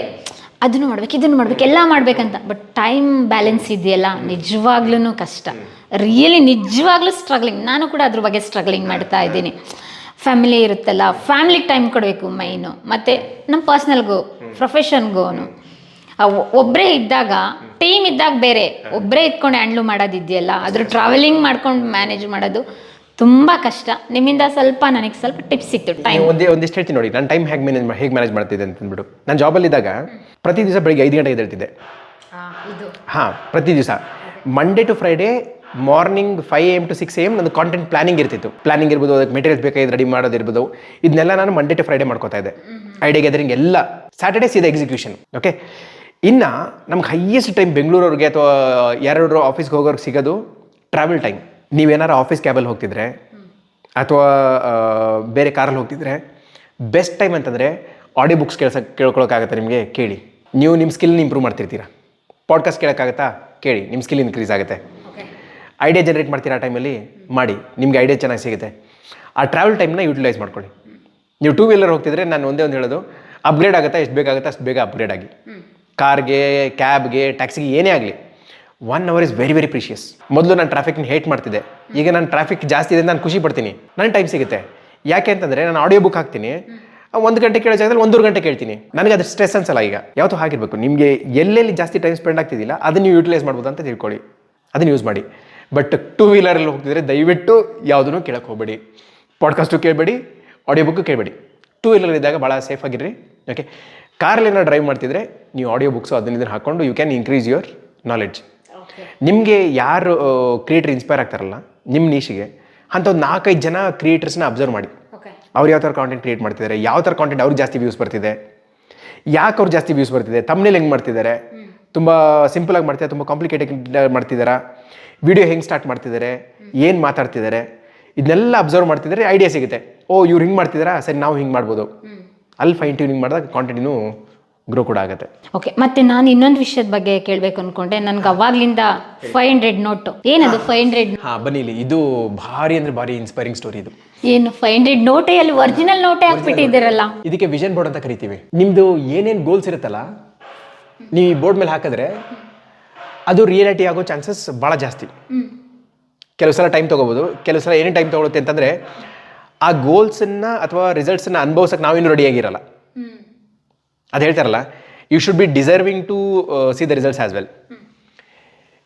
ಅದನ್ನು ಮಾಡ್ಬೇಕು ಇದನ್ನು ಮಾಡ್ಬೇಕು ಎಲ್ಲ ಮಾಡ್ಬೇಕಂತ. ಬಟ್ ಟೈಮ್ ಬ್ಯಾಲೆನ್ಸ್ ಇದೆಯಲ್ಲ ನಿಜವಾಗ್ಲೂ ಕಷ್ಟ. ರಿಯಲಿ ನಿಜವಾಗ್ಲೂ ಸ್ಟ್ರಗ್ಲಿಂಗ್ ನಾನು ಕೂಡ ಅದ್ರ ಬಗ್ಗೆ ಸ್ಟ್ರಗ್ಲಿಂಗ್ ಮಾಡ್ತಾ ಇದ್ದೀನಿ. ಫ್ಯಾಮಿಲಿ ಇರುತ್ತಲ್ಲ ಫ್ಯಾಮಿಲಿಗೆ ಟೈಮ್ ಕೊಡಬೇಕು ಮೈನು ಮತ್ತು ನಮ್ಮ ಪರ್ಸ್ನಲ್ಗೂ ಪ್ರೊಫೆಷನ್ಗೂ ಒಬ್ಬರೇ ಇದ್ದಾಗ ಟೀಮ್ ಇದ್ದಾಗ ಬೇರೆ. ಒಬ್ಬರೇ ಇದ್ಕೊಂಡು ಹ್ಯಾಂಡ್ಲು ಮಾಡೋದಿದೆಯಲ್ಲ ಅದ್ರ ಟ್ರಾವೆಲಿಂಗ್ ಮಾಡ್ಕೊಂಡು ಮ್ಯಾನೇಜ್ ಮಾಡೋದು ತುಂಬ ಕಷ್ಟ. ನಿಮ್ಮಿಂದ ಸ್ವಲ್ಪ ನನಗೆ ಸ್ವಲ್ಪ ಟಿಪ್ಸ್ ಸಿಕ್ತು ಟೈಮ್ ನೀವು ಒಂದೇ ಒಂದಿಷ್ಟು ಹೇಳ್ತೀನಿ ನೋಡಿ ನಾನು ಟೈಮ್ ಹೇಗೆ ಮ್ಯಾನೇಜ್ ಹೇಗೆ ಮ್ಯಾನೇಜ್ ಮಾಡ್ತಿದ್ದೆ ಅಂತ ಅಂದ್ಬಿಟ್ಟು ನಾನು ಜಾಬಲ್ಲಿದ್ದಾಗ ಪ್ರತಿ ದಿವಸ ಬೆಳಿಗ್ಗೆ ಐದು ಗಂಟೆಗೆ ಎದ್ದೇಳ್ತಿದ್ದೆ. ಇದು. ಹಾಂ ಪ್ರತಿ ದಿವಸ. Monday to Friday morning five AM to six AM ನಂದು ಕಾಂಟೆಂಟ್ ಪ್ಲಾನಿಂಗ್ ಇರ್ತಿತ್ತು. ಪ್ಲಾನಿಂಗ್ ಇರ್ಬೋದು ಅದಕ್ಕೆ ಮೆಟೀರಿಯಲ್ಸ್ ಬೇಕಾಗಿದ್ದು ರೆಡಿ ಮಾಡೋದಿರ್ಬೋದು ಇದನ್ನೆಲ್ಲ ನಾನು ಮಂಡೇ ಟು ಫ್ರೈಡೇ ಮಾಡ್ಕೋತಾ ಇದ್ದೆ. ಐಡಿಯಾ ಗ್ಯಾದರಿಂಗ್ ಎಲ್ಲ ಸ್ಯಾಟರ್ಡೇ ಸೀದಾ ಎಕ್ಸಿಕ್ಯೂಷನ್ ಓಕೆ ಇನ್ನು ನಮ್ಗೆ ಹೈಯೆಸ್ಟ್ ಟೈಮ್ ಬೆಂಗಳೂರವ್ರಿಗೆ ಅಥವಾ ಯಾರ್ಯಾರು ಆಫೀಸ್ಗೆ ಹೋಗೋರ್ಗೆ ಸಿಗೋದು ಟ್ರಾವೆಲ್ ಟೈಮ್ ನೀವೇನಾರು ಆಫೀಸ್ ಕ್ಯಾಬಲ್ಲಿ ಹೋಗ್ತಿದ್ರೆ ಅಥವಾ ಬೇರೆ ಕಾರಲ್ಲಿ ಹೋಗ್ತಿದ್ರೆ ಬೆಸ್ಟ್ ಟೈಮ್ ಅಂತಂದರೆ ಆಡಿಯೋ ಬುಕ್ಸ್ ಕೇಳ್ಸಕ್ಕೆ ಕೇಳ್ಕೊಳಕ್ಕಾಗತ್ತೆ ನಿಮಗೆ? ಕೇಳಿ. ನೀವು ನಿಮ್ಮ ಸ್ಕಿಲ್ನ ಇಂಪ್ರೂವ್ ಮಾಡ್ತಿರ್ತೀರಾ? ಪಾಡ್ಕಾಸ್ಟ್ ಕೇಳೋಕ್ಕಾಗತ್ತಾ? ಕೇಳಿ. ನಿಮ್ಮ ಸ್ಕಿಲ್ ಇನ್ಕ್ರೀಸ್ ಆಗುತ್ತೆ. ಐಡಿಯಾ ಜನ್ರೇಟ್ ಮಾಡ್ತೀರಾ ಆ ಟೈಮಲ್ಲಿ ಮಾಡಿ. ನಿಮಗೆ ಐಡಿಯಾ ಚೆನ್ನಾಗಿ ಸಿಗುತ್ತೆ. ಆ ಟ್ರಾವೆಲ್ ಟೈಮ್ನ ಯೂಟಿಲೈಸ್ ಮಾಡ್ಕೊಳ್ಳಿ. ನೀವು ಟೂ ವೀಲರ್ ಹೋಗ್ತಿದ್ರೆ ನಾನು ಒಂದೇ ಒಂದು ಹೇಳೋದು ಅಪ್ಗ್ರೇಡ್ ಆಗುತ್ತಾ? ಎಷ್ಟು ಬೇಕಾಗುತ್ತಾ? ಅಷ್ಟು ಬೇಗ ಅಪ್ಗ್ರೇಡ್ ಆಗಿ. ಕಾರ್ಗೆ, ಕ್ಯಾಬ್ಗೆ, ಟ್ಯಾಕ್ಸಿಗೆ ಏನೇ ಆಗಲಿ one hour is very very precious ಮೊದಲು ನಾನು ಟ್ರಾಫಿಕ್ನ ಹೇಟ್ ಮಾಡ್ತಿದ್ದೆ. ಈಗ ನಾನು ಟ್ರಾಫಿಕ್ ಜಾಸ್ತಿ ಇದೆ ನಾನು ಖುಷಿ ಪಡ್ತೀನಿ. ನನ್ನ ಟೈಮ್ ಸಿಗುತ್ತೆ. ಯಾಕೆ ಅಂತಂದರೆ ನಾನು ಆಡಿಯೋ ಬುಕ್ ಹಾಕ್ತೀನಿ. ಒಂದು ಗಂಟೆ ಕೇಳೋ ಜಾಗದಲ್ಲಿ ಒಂದೂರು ಗಂಟೆ ಕೇಳ್ತೀನಿ. ನನಗೆ ಅದು ಸ್ಟ್ರೆಸ್ ಅನ್ಸಲ್ಲ ಈಗ. ಯಾವತ್ತೂ ಹಾಗಿರ್ಬೇಕು. ನಿಮಗೆ ಎಲ್ಲೆಲ್ಲಿ ಜಾಸ್ತಿ ಟೈಮ್ ಸ್ಪೆಂಡ್ ಆಗ್ತಿದ್ದಿಲ್ಲ ಅದನ್ನು ನೀವು ಯೂಟಿಲೈಸ್ ಮಾಡ್ಬೋದು ಅಂತ ತಿಳ್ಕೊಳ್ಳಿ. ಅದನ್ನು ಯೂಸ್ ಮಾಡಿ. ಬಟ್ ಟೂ ವೀಲರಲ್ಲಿ ಹೋಗ್ತಿದ್ರೆ ದಯವಿಟ್ಟು ಯಾವುದನ್ನು ಕೇಳಕ್ಕೆ ಹೋಗಬೇಡಿ. ಪಾಡ್ಕಾಸ್ಟು ಕೇಳಬೇಡಿ ಆಡಿಯೋ ಬುಕ್ಕು ಕೇಳಬೇಡಿ. ಟೂ ವೀಲರ್ ಇದ್ದಾಗ ಭಾಳ ಸೇಫ್ ಆಗಿರ್ರಿ. ಓಕೆ ಕಾರಲ್ಲಿ ಏನಾರು ಡ್ರೈವ್ ಮಾಡ್ತಿದ್ರೆ ನೀವು ಆಡಿಯೋ ಬುಕ್ಸು ಅದನ್ನ ಇದನ್ನು ಹಾಕ್ಕೊಂಡು you can increase your knowledge ನಿಮಗೆ ಯಾರು ಕ್ರಿಯೇಟರ್ ಇನ್ಸ್ಪೈರ್ ಆಗ್ತಾರಲ್ಲ ನಿಮ್ಮ ನೀಶಿಗೆ ಅಂತ ಒಂದು ನಾಲ್ಕೈದು ಜನ ಕ್ರಿಯೇಟರ್ಸ್ನ ಅಬ್ಸರ್ವ್ ಮಾಡಿ. ಅವ್ರು ಯಾವ ಥರ ಕಾಂಟೆಂಟ್ ಕ್ರಿಯೇಟ್ ಮಾಡ್ತಿದ್ದಾರೆ ಯಾವ ಥರ ಕಾಂಟೆಂಟ್ ಅವ್ರಿಗೆ ಜಾಸ್ತಿ ವ್ಯೂಸ್ ಬರ್ತಿದೆ ಯಾಕೆ ಅವ್ರು ಜಾಸ್ತಿ ವ್ಯೂಸ್ ಬರ್ತಿದೆ ತಮ್ಮನೇಲಿ ಹೆಂಗೆ ಮಾಡ್ತಿದ್ದಾರೆ ತುಂಬ ಸಿಂಪಲ್ ಆಗಿ ಮಾಡ್ತಿದ್ದಾರೆ ತುಂಬ ಕಾಂಪ್ಲಿಕೇಟೆಡ್ ಮಾಡ್ತಿದ್ದಾರೆ ವಿಡಿಯೋ ಹೆಂಗೆ ಸ್ಟಾರ್ಟ್ ಮಾಡ್ತಿದ್ದಾರೆ ಏನು ಮಾತಾಡ್ತಿದ್ದಾರೆ ಇದನ್ನೆಲ್ಲ ಅಬ್ಸರ್ವ್ ಮಾಡ್ತಿದ್ದಾರೆ ಐಡಿಯಾ ಸಿಗುತ್ತೆ. ಓ ಇವ್ರು ಹಿಂಗೆ ಮಾಡ್ತಿದ್ದಾರಾ ಸರಿ ನಾವು ಹಿಂಗೆ ಮಾಡ್ಬೋದು. ಅಲ್ಲಿ ಫೈನ್ ಟ್ಯೂನಿಂಗ್ ಮಾಡಿದಾಗ ಕಾಂಟಿನ್ಯೂ ಇನ್ನೂ ಗ್ರೋ ಕೂಡ ಆಗುತ್ತೆ. ಓಕೆ ಮತ್ತೆ ನಾನು ಇನ್ನೊಂದು ವಿಷಯದ ಬಗ್ಗೆ ಕೇಳಬೇಕು ಅನ್ಕೊಂಡೆ. ನನ್ಗೆ ಅವಾಗ್ಲಿಂದ ಫೈವ್ ಹಂಡ್ರೆಡ್ ನೋಟ್ ಏನದು ಫೈವ್ ಹಂಡ್ರೆಡ್ ಹಾ ಬನ್ನಿ ಇಲ್ಲಿ. ಇದು ಭಾರಿ ಅಂದ್ರೆ ಭಾರಿ ಇನ್ಸ್ಪೈರಿಂಗ್ ಸ್ಟೋರಿ ಇದು. ಏನು ಫೈವ್ ಹಂಡ್ರೆಡ್ ನೋಟೇ ಅಲ್ಲಿ ಒರಿಜಿನಲ್ ನೋಟೇ ಹಾಕ್ಬಿಟ್ಟಿದ್ದೀರಲ್ಲ? ಇದಕ್ಕೆ ವಿಷನ್ ಬೋರ್ಡ್ ಅಂತ ಕರಿತೀವಿ. ನಿಮ್ಮದು ಏನೇನು ಗೋಲ್ಸ್ ಇರುತ್ತಲ್ಲ ನೀವು ಈ ಬೋರ್ಡ್ ಮೇಲೆ ಹಾಕಿದ್ರೆ ಅದು ರಿಯಾಲಿಟಿ ಆಗೋ ಚಾನ್ಸಸ್ ಭಾಳ ಜಾಸ್ತಿ. ಕೆಲವು ಸಲ ಟೈಮ್ ತೊಗೋಬೋದು. ಕೆಲವು ಸಲ ಏನೇ ಟೈಮ್ ತೊಗೊಳುತ್ತೆ ಅಂತಂದರೆ ಆ ಗೋಲ್ಸನ್ನು ಅಥವಾ ರಿಸಲ್ಟ್ಸನ್ನು ಅನುಭವಿಸೋಕೆ ನಾವಿನ್ನೂ ರೆಡಿಯಾಗಿರಲ್ಲ ಅದು ಹೇಳ್ತಾರಲ್ಲ you should be deserving to see the results as well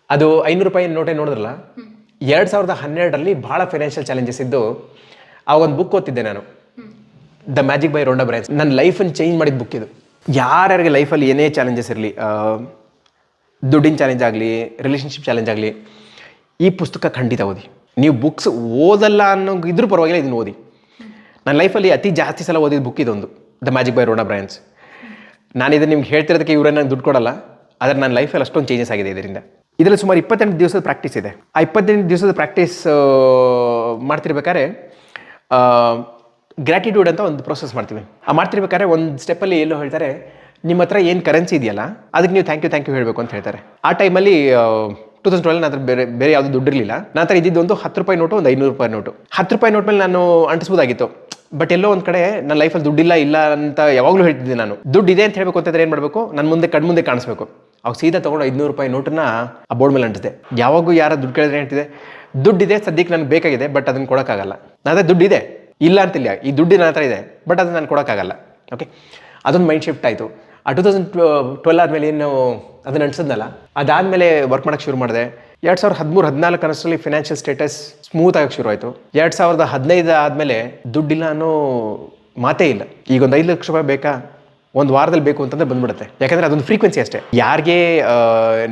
ಅದು ಐನೂರು ರೂಪಾಯಿ ನೋಟೇ ನೋಡಿದ್ರಲ್ಲ? ಎರಡು ಸಾವಿರದ ಹನ್ನೆರಡರಲ್ಲಿ ಭಾಳ ಫೈನಾನ್ಷಿಯಲ್ ಚಾಲೆಂಜಸ್ ಇದ್ದು ಆ ಒಂದು ಬುಕ್ ಓದ್ತಿದ್ದೆ ನಾನು. The magic by Rhonda Byrne ನನ್ನ ಲೈಫನ್ನು ಚೇಂಜ್ ಮಾಡಿದ ಬುಕ್ ಇದು. ಯಾರ್ಯಾರಿಗೆ ಲೈಫಲ್ಲಿ ಏನೇ ಚಾಲೆಂಜಸ್ ಇರಲಿ ದುಡ್ಡಿನ ಚಾಲೆಂಜ್ ಆಗಲಿ ರಿಲೇಷನ್ಶಿಪ್ ಚಾಲೆಂಜ್ ಆಗಲಿ, ಈ ಪುಸ್ತಕ ಖಂಡಿತ ಓದಿ. ನೀವು ಬುಕ್ಸ್ ಓದಲ್ಲ ಅನ್ನೋ ಇದ್ರೂ ಪರವಾಗಿಲ್ಲ, ಇದನ್ನು ಓದಿ. ನನ್ನ ಲೈಫಲ್ಲಿ ಅತಿ ಜಾಸ್ತಿ ಸಲ ಓದಿದ ಬುಕ್ ಇದೊಂದು the magic by Rhonda Byrne ನಾನು ಇದನ್ನು ನಿಮ್ಗೆ ಹೇಳ್ತಿರೋದಕ್ಕೆ ಇವರೇ ನಂಗೆ ದುಡ್ಡು ಕೊಡಲ್ಲ, ಆದರೆ ನನ್ನ ಲೈಫಲ್ಲಿ ಅಷ್ಟೊಂದು ಚೇಂಜಸ್ ಆಗಿದೆ ಇದರಿಂದ. ಇದರಲ್ಲಿ ಸುಮಾರು ಇಪ್ಪತ್ತೆಂಟು ದಿವಸದ ಪ್ರಾಕ್ಟೀಸ್ ಇದೆ. ಆ ಇಪ್ಪತ್ತೆಂಟು ದಿವಸದ ಪ್ರಾಕ್ಟೀಸ್ ಮಾಡ್ತಿರ್ಬೇಕಾದ್ರೆ ಗ್ರ್ಯಾಟಿಟ್ಯೂಡ್ ಅಂತ ಒಂದು ಪ್ರೊಸೆಸ್ ಮಾಡ್ತೀವಿ. ಆ ಮಾಡ್ತಿರ್ಬೇಕಾದ್ರೆ ಒಂದು ಸ್ಟೆಪ್ಪಲ್ಲಿ ಎಲ್ಲೋ ಹೇಳ್ತಾರೆ ನಿಮ್ಮ ಹತ್ರ ಏನು ಕರೆನ್ಸಿ ಇದೆಯಲ್ಲ, ಅದಕ್ಕೆ ನೀವು ಥ್ಯಾಂಕ್ ಯು ಥ್ಯಾಂಕ್ ಯು ಹೇಳಬೇಕು ಅಂತ ಹೇಳ್ತಾರೆ. ಆ ಟೈಮಲ್ಲಿ ಟೂ ತೌಸಂಡ್ ಟ್ವೆಲ್ ನನ್ನ ಬೇರೆ ಬೇರೆ ಯಾವುದೂ ದುಡ್ಡು ಇರಲಿಲ್ಲ ನಾತ್ರ ಇದ್ದಿದ್ದು ಒಂದು ಹತ್ತು ರೂಪಾಯಿ ನೋಟು, ಒಂದು ಐನೂರು ರೂಪಾಯಿ ನೋಟು. ಹತ್ತು ರೂಪಾಯಿ ನೋಟ್ ಮೇಲೆ ನಾನು ಅಂಟಿಸ್ಬೋದಾಗಿತ್ತು. ಬಟ್ ಎಲ್ಲೋ ಒಂದು ಕಡೆ ನನ್ನ ಲೈಫಲ್ಲಿ ದುಡ್ಡಿಲ್ಲ, ಇಲ್ಲ ಅಂತ ಯಾವಾಗಲೂ ಹೇಳ್ತಿದ್ದೆ ನಾನು. ದುಡ್ಡು ಇದೆ ಅಂತ ಹೇಳಬೇಕು ಅಂತಂದ್ರೆ ಏನು ಮಾಡಬೇಕು? ನನ್ನ ಮುಂದೆ ಕಣ್ಮುಂದೆ ಕಾಣಿಸ್ಬೇಕು. ಅವಾಗ ಸೀದಾ ತೊಗೊಂಡು ಐದುನೂರು ರೂಪಾಯಿ ನೋಟನ್ನ ಆ ಬೋರ್ಡ್ ಮೇಲೆ ಅಂಟಿಸಿದೆ. ಯಾವಾಗೂ ಯಾರು ದುಡ್ಡು ಕೇಳಿದ್ರೆ ಹೇಳ್ತಿದೆ ದುಡ್ಡಿದೆ ಸದ್ಯಕ್ಕೆ ನನಗೆ ಬೇಕಾಗಿದೆ ಬಟ್ ಅದನ್ನು ಕೊಡೋಕ್ಕಾಗಲ್ಲ. ನನ್ನ ದುಡ್ಡಿದೆ ಇಲ್ಲ ಅಂತಿಲ್ಲ, ಈ ದುಡ್ಡು ನನ್ನ ಹತ್ರ ಇದೆ ಬಟ್ ಅದನ್ನು ನಾನು ಕೊಡೋಕ್ಕಾಗಲ್ಲ. ಓಕೆ ಅದೊಂದು ಮೈಂಡ್ ಶಿಫ್ಟ್ ಆಯಿತು. ಆ ಟೂ ತೌಸಂಡ್ ಟ್ವೆಲ್ ಆದಮೇಲೆ ಏನು ಅದನ್ನು ಅನ್ಸಿದ್ನಲ್ಲ ಅದಾದಮೇಲೆ ವರ್ಕ್ ಮಾಡೋಕ್ಕೆ ಶುರು ಮಾಡಿದೆ. ಎರಡು ಸಾವಿರದ ಹದಿಮೂರು, ಹದಿನಾಲ್ಕು ಫಿನಾನ್ಷಿಯಲ್ ಸ್ಟೇಟಸ್ ಸ್ಮೂತ್ ಆಗಕ್ಕೆ ಶುರು ಆಯಿತು. ಎರಡು ಸಾವಿರದ ಹದಿನೈದು ಆದಮೇಲೆ ದುಡ್ಡಿಲ್ಲ ಅನ್ನೋ ಮಾತೇ ಇಲ್ಲ. ಈಗ ಒಂದು ಐದು ಲಕ್ಷ ರೂಪಾಯಿ ಬೇಕಾ? ಒಂದು ವಾರದಲ್ಲಿ ಬೇಕು ಅಂತಂದ್ರೆ ಬಂದ್ಬಿಡುತ್ತೆ. ಯಾಕಂದ್ರೆ ಅದೊಂದು ಫ್ರೀಕ್ವೆನ್ಸಿ ಅಷ್ಟೇ. ಯಾರಿಗೆ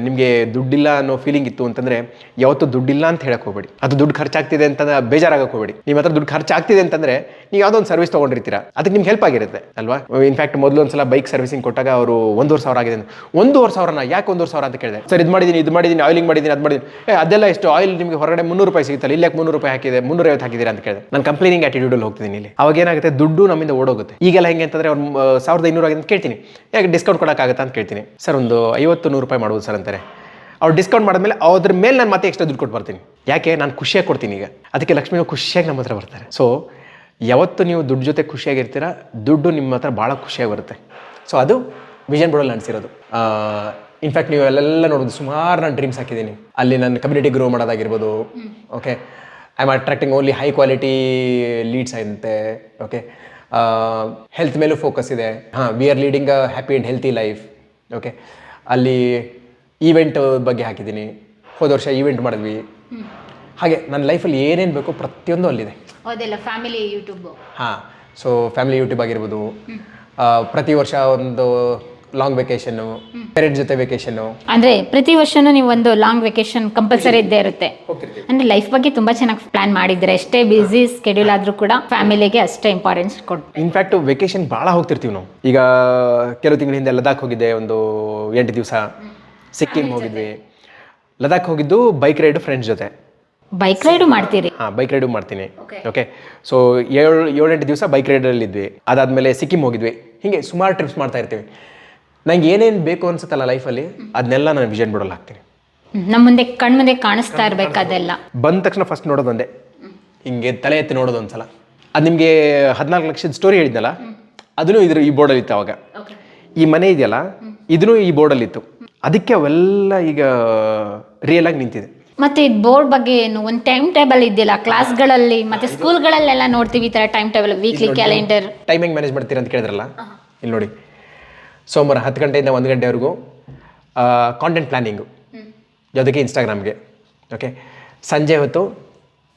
ನಿಮಗೆ ದುಡ್ಡಿಲ್ಲ ಅನ್ನೋ ಫೀಲಿಂಗ್ ಇತ್ತು ಅಂತಂದ್ರೆ ಯಾವತ್ತೂ ದುಡ್ಡಿಲ್ಲ ಅಂತ ಹೇಳಕ್ ಹೋಗ್ಬೇಡಿ. ಅದು ದುಡ್ಡು ಖರ್ಚಾಗ್ತಿದೆ ಅಂತಂದ್ರೆ ಬೇಜಾರಾಗಕ್ಕೆ ಹೋಗ್ಬೇಡಿ. ನಿಮ್ಮ ಹತ್ರ ದುಡ್ಡು ಖರ್ಚಾಗ್ತಿದೆ ಅಂತಂದ್ರೆ ನೀವು ಯಾವುದೋ ಒಂದು ಸರ್ವಿಸ್ ತೊಗೊಂಡಿರ್ತೀರಾ. ಅದಕ್ಕೆ ನಿಮ್ಗೆ ಹೆಲ್ಪ್ ಆಗಿರುತ್ತೆ, ಅಲ್ವಾ? ಇನ್ಫ್ಯಾಕ್ಟ್ ಮೊದಲು ಒಂದ್ಸಲ ಬೈಕ್ ಸರ್ವಿಸಿಂಗ್ ಕೊಟ್ಟಾಗ ಅವರು ಒಂದೂವರೆ ಸಾವಿರ ಆಗಿದೆ. ಒಂದೂವರೆ ಸಾವಿರನ ಯಾಕೆ ಒಂದೂವರೆ ಸಾವಿರ ಅಂತ ಕೇಳಿದೆ. ಸರ್, ಇದು ಮಾಡಿದೀನಿ ಇದು ಮಾಡಿದೀನಿ ಆಯಿಲಿಂಗ್ ಮಾಡಿದೀನಿ ಅದು ಮಾಡಿದೀನಿ ಏ, ಅದೆಲ್ಲ ಎಷ್ಟು ಆಯಿಲ್ ನಿಮಗೆ ಹೊರಗಡೆ ಮುನ್ನೂರು ರೂಪಾಯಿ ಸಿಗುತ್ತಲ್ಲ, ಇಲ್ಲಿ ಯಾಕೆ ಮುನ್ನೂರು ರೂಪಾಯಿ ಹಾಕಿದೆ ಮುನ್ನೂರೈವತ್ತು ಹಾಕಿದ್ದೀರಾ ಅಂತ ಕೇಳಿದೆ. ನಾನು ಕಂಪ್ಲೇನಿಂಗ್ ಆಟಿಟ್ಯೂಡಲ್ಲಿ ಹೋಗ್ತಿದ್ದೀನಿ ಇಲ್ಲಿ. ಅವಾಗ ಏನಾಗುತ್ತೆ ದುಡ್ಡು ನಮ್ಮಿಂದ ಓಡೋಗುತ್ತೆ. ಈಗೆಲ್ಲ ಹೆಂಗೆ ಅಂತಂದ್ರೆ ಅವ್ರು ಸಾವಿರದ ಆಗಿದೆ ಅಂತ ಕೇಳ್ತೀನಿ. ಯಾಕೆ ಡಿಸ್ಕೌಂಟ್ ಕೊಡೋಕ್ಕಾಗತ್ತಾ ಅಂತ ಕೇಳ್ತೀನಿ. ಸರ್ ಒಂದು ಐವತ್ತು ನೂರು ರೂಪಾಯಿ ಮಾಡ್ಬೋದು ಸರ್ ಅಂತಾರೆ. ಅವ್ರು ಡಿಸ್ಕೌಂಟ್ ಮಾಡಿದ್ಮೇಲೆ ಅದ್ರ ಮೇಲೆ ನಾನು ಮತ್ತೆ ಎಕ್ಸ್ಟ್ರಾ ದುಡ್ಡು ಕೊಟ್ಟು ಬರ್ತೀನಿ. ಯಾಕೆ? ನಾನು ಖುಷಿಯಾಗಿ ಕೊಡ್ತೀನಿ ಈಗ. ಅದಕ್ಕೆ ಲಕ್ಷ್ಮೀ ಖುಷಿಯಾಗಿ ನಮ್ಮ ಹತ್ರ ಬರ್ತಾರೆ. ಸೊ ಯಾವತ್ತು ನೀವು ದುಡ್ಡು ಜೊತೆ ಖುಷಿಯಾಗಿರ್ತೀರ ದುಡ್ಡು ನಿಮ್ಮ ಹತ್ರ ಭಾಳ ಖುಷಿಯಾಗಿ ಬರುತ್ತೆ. ಸೊ ಅದು ವಿಷನ್ ಬೋರ್ಡಲ್ಲಿ ಅನಿಸಿರೋದು. ಇನ್ಫ್ಯಾಕ್ಟ್ ನೀವು ಅಲ್ಲೆಲ್ಲ ನೋಡೋದು ಸುಮಾರು ನಾನು ಡ್ರೀಮ್ಸ್ ಹಾಕಿದ್ದೀನಿ. ಅಲ್ಲಿ ನನ್ನ ಕಮ್ಯುನಿಟಿ ಗ್ರೋ ಮಾಡೋದಾಗಿರ್ಬೋದು. Okay I am attracting only high quality leads ಅಂತೆ. ಓಕೆ ಹೆಲ್ತ್ ಮೇಲೂ ಫೋಕಸ್ ಇದೆ. ಹಾಂ we are leading a happy and healthy life okay ಅಲ್ಲಿ ಈವೆಂಟ್ ಬಗ್ಗೆ ಹಾಕಿದ್ದೀನಿ. ಹೋದ ವರ್ಷ ಈವೆಂಟ್ ಮಾಡಿದ್ವಿ. ಹಾಗೆ ನನ್ನ ಲೈಫಲ್ಲಿ ಏನೇನು ಬೇಕೋ ಪ್ರತಿಯೊಂದು ಅಲ್ಲಿದೆ. ಅದೆಲ್ಲ ಫ್ಯಾಮಿಲಿ ಯೂಟ್ಯೂಬ್ ಹಾಂ ಸೊ ಫ್ಯಾಮಿಲಿ ಯೂಟ್ಯೂಬ್ ಆಗಿರ್ಬೋದು. ಪ್ರತಿ ವರ್ಷ ಒಂದು ಲಾಂಗ್ ವೆಕೇಶನ್ ಪೇರೆಂಟ್ ಜೊತೆ ವೆಕೇಶನ್ ಅಂದ್ರೆ ಪ್ರತಿ ವರ್ಷನೂ ನೀವು ಒಂದು ಲಾಂಗ್ ವೆಕೇಶನ್ ಕಂಪಲ್ಸರಿ ಇದ್ದೇ ಇರುತ್ತೆ. ಅಂದ್ರೆ ಲೈಫ್ ಬಗ್ಗೆ ತುಂಬಾ ಚೆನ್ನಾಗಿ ಪ್ಲಾನ್ ಮಾಡಿದ್ರೆ ಎಷ್ಟೇ ಬಿಸಿ ಸ್ಕೆಡ್ಯೂಲ್ ಆದ್ರೂ ಕೂಡ ಫ್ಯಾಮಿಲಿಗೆ ಅಷ್ಟೇ ಇಂಪಾರ್ಟೆನ್ಸ್ ಕೊಟ್ಟು ಇನ್ಫ್ಯಾಕ್ಟ್ ವೆಕೇಶನ್ ಬಹಳ ಹೋಗ್ತಿರ್ತೀವಿ ನಾವು. ಈಗ ಕೆಲವು ತಿಂಗಳ ಹಿಂದೆ ಲದಾಖ್ ಹೋಗಿದ್ದೆ ಒಂದು ಎಂಟು ದಿವಸ. ಸಿಕ್ಕಿಂ ಹೋಗಿದ್ವಿ. ಲದಾಖ್ ಹೋಗಿದ್ದು ಬೈಕ್ ರೈಡ್ ಫ್ರೆಂಡ್ಸ್ ಜೊತೆ. ಬೈಕ್ ರೈಡು ಮಾಡ್ತೀರಿ? ಹಾಂ ಬೈಕ್ ರೈಡು ಮಾಡ್ತೀನಿ. ಓಕೆ ಸೊ ಏಳು ಏಳೆಂಟು ದಿವಸ ಬೈಕ್ ರೈಡಲ್ಲಿ ಇದ್ವಿ. ಅದಾದಮೇಲೆ ಸಿಕ್ಕಿಂ ಹೋಗಿದ್ವಿ. ಹೀಗೆ ಸುಮಾರು ಟ್ರಿಪ್ಸ್ ಮಾಡ್ತಾ ಇರ್ತೀವಿ. ನಂಗೆ ಏನೇನು ಬೇಕು ಅನ್ಸುತ್ತಲ್ಲ ಲೈಫಲ್ಲಿ ಅದನ್ನೆಲ್ಲ ನಾನು ವಿಷನ್ ಬೋರ್ಡಲ್ಲಿ ಹಾಕ್ತೀನಿ. ನಮ್ಮ ಮುಂದೆ ಕಣ್ಮುಂದೆ ಕಾಣಿಸ್ತಾ ಇರಬೇಕು ಅದೆಲ್ಲ. ಬಂದ ತಕ್ಷಣ ಫಸ್ಟ್ ನೋಡೋದು ಒಂದೇ. ಹಿಂಗೆ ತಲೆ ಎತ್ತಿ ನೋಡೋದು ಒಂದ್ಸಲ. ಅದು ನಿಮಗೆ ಹದಿನಾಲ್ಕು ಲಕ್ಷದ ಸ್ಟೋರಿ ಹೇಳಿದ್ನಲ್ಲ ಅದನ್ನು ಇದ್ರ ಈ ಬೋರ್ಡಲ್ಲಿ ಇತ್ತು ಅವಾಗ. ಈ ಮನೆ ಇದೆಯಲ್ಲ ಇದನ್ನು ಈ ಬೋರ್ಡಲ್ಲಿ ಇತ್ತು. ಅದಕ್ಕೆ ಅವೆಲ್ಲ ಈಗ ರಿಯಲ್ ಆಗಿ ನಿಂತಿದೆ. ಮತ್ತೆ ಇದು ಬೋರ್ಡ್ ಬಗ್ಗೆ ಏನು ಒಂದು ಟೈಮ್ ಟೇಬಲ್ ಇದೆಯಲ್ಲ ಕ್ಲಾಸ್ಗಳಲ್ಲಿ ಮತ್ತೆ ಸ್ಕೂಲ್ಗಳಲ್ಲೆಲ್ಲ ನೋಡ್ತೀವಿ ಈ ಥರ time table weekly calendar timing manage ಮಾಡ್ತೀರಾ ಅಂತ ಕೇಳಿದ್ರಲ್ಲ? ಇಲ್ಲಿ ನೋಡಿ. ಸೋಮವಾರ ಹತ್ತು ಗಂಟೆಯಿಂದ ಒಂದು ಗಂಟೆವರೆಗೂ ಕಾಂಟೆಂಟ್ ಪ್ಲಾನಿಂಗು ಯಾವುದಕ್ಕೆ ಇನ್ಸ್ಟಾಗ್ರಾಮ್ಗೆ ಓಕೆ ಸಂಜೆ ಹೊತ್ತು